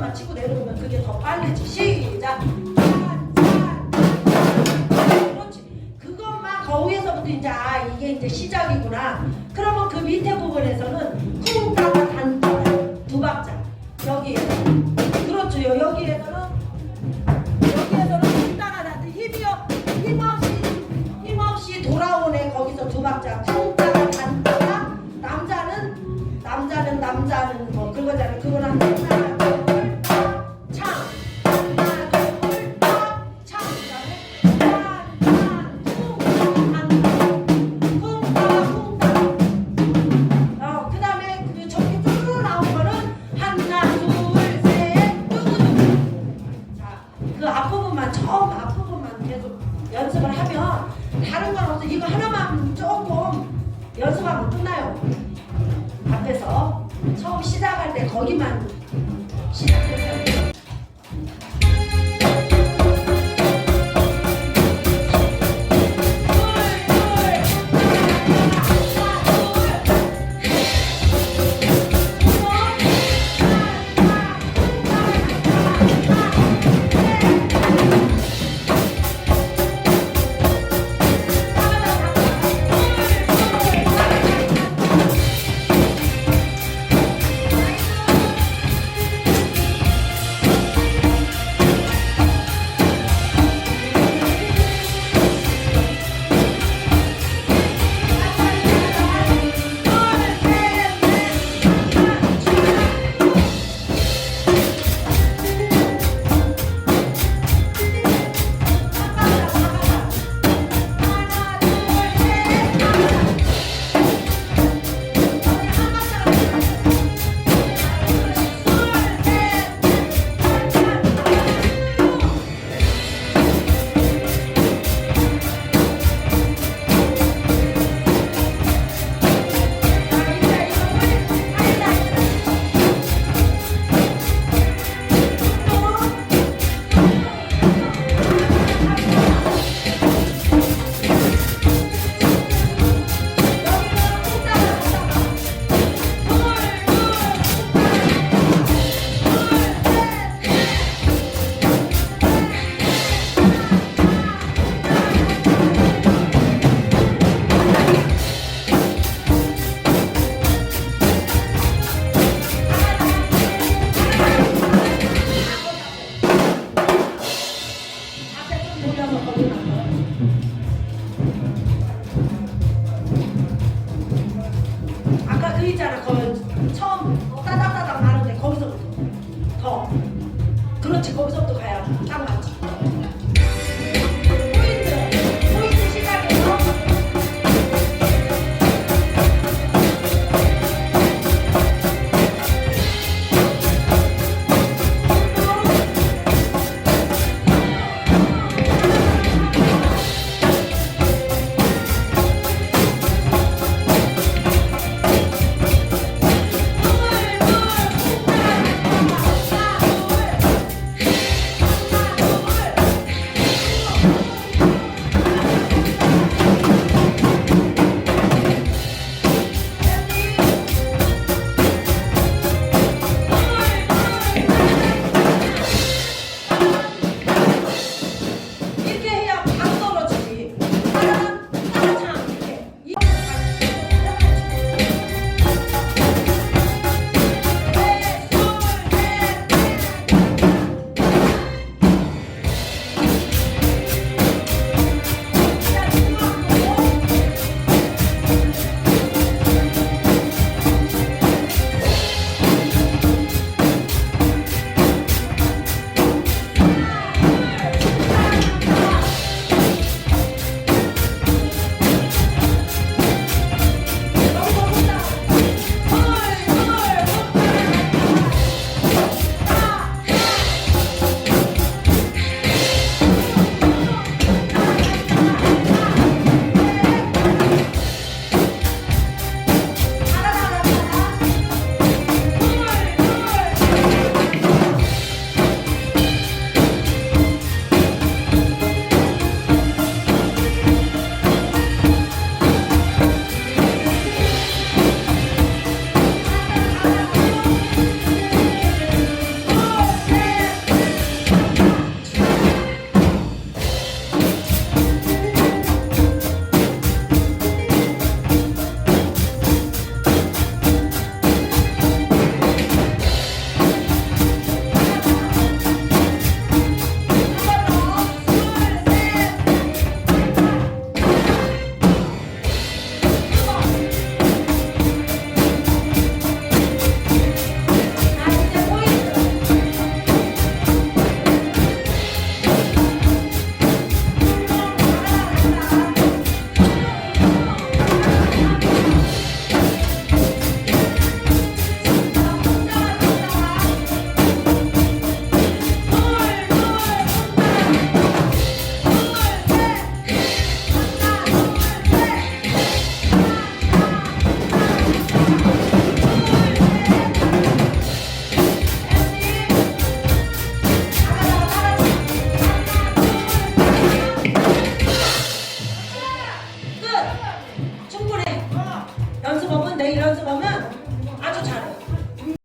위에서만 치고 내려오면 그게 더 빠르지. 시작. 그렇지. 그것만 거 위에서부터 이제 아 이게 이제 시작이구나. 그러면 그 밑에 부분에서는 쿵따가 단다 두 박자. 여기에 그렇죠. 요- 여기에서는 여기에서는 쿵따가 단다 힘이 없 힘없이 힘없이 돌아오네. 거기서 두 박자. 쿵따가 단다가 남자는 남자는 남자는 뭐 그거잖아. 그거는 다른 건 없어. 이거 하나만 조금 연습하면 끝나요. 앞에서 처음 시작할 때 거기만 시작해서